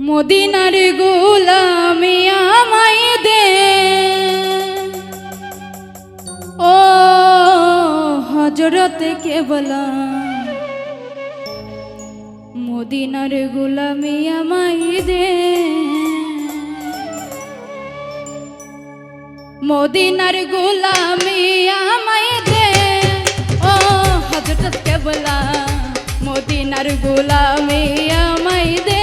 মদিনার গোলামি আমায় দে। ও হজরত কেবলা, মদিনার গোলামি আমায় দে। মদিনার গোলামি আমায় দে। ও হজরত কেবলা, মদিনার গোলামি আমায় দে।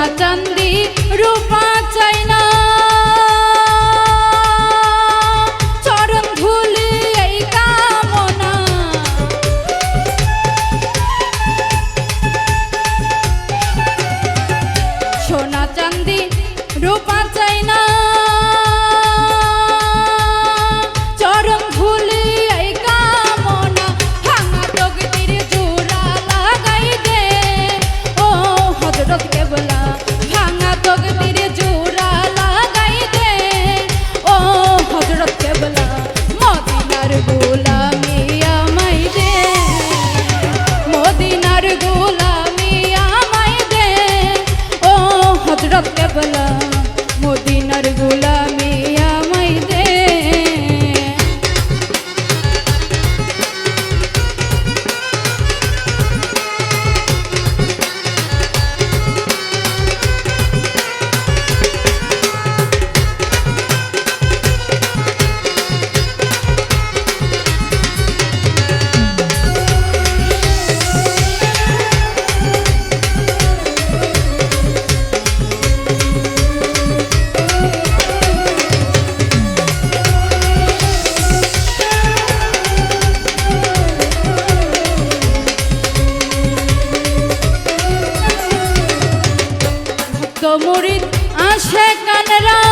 সোনা রূপা মুরিদ আসে কানরা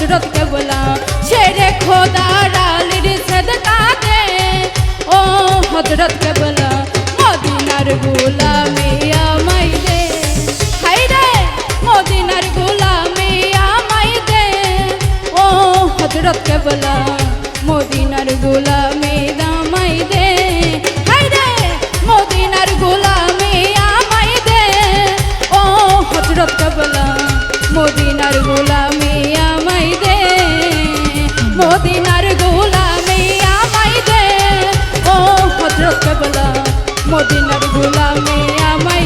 হজরত কেবলা শেরে খোদার আলির সদকা দে ও হজরত কেবলা মদিনার গোলামে আমাই দে। হাই রে, মদিনার গোলামে আমাই দে। ও হজরত কেবলা মদিনার গোলামি মদিনার গুলামে আমায়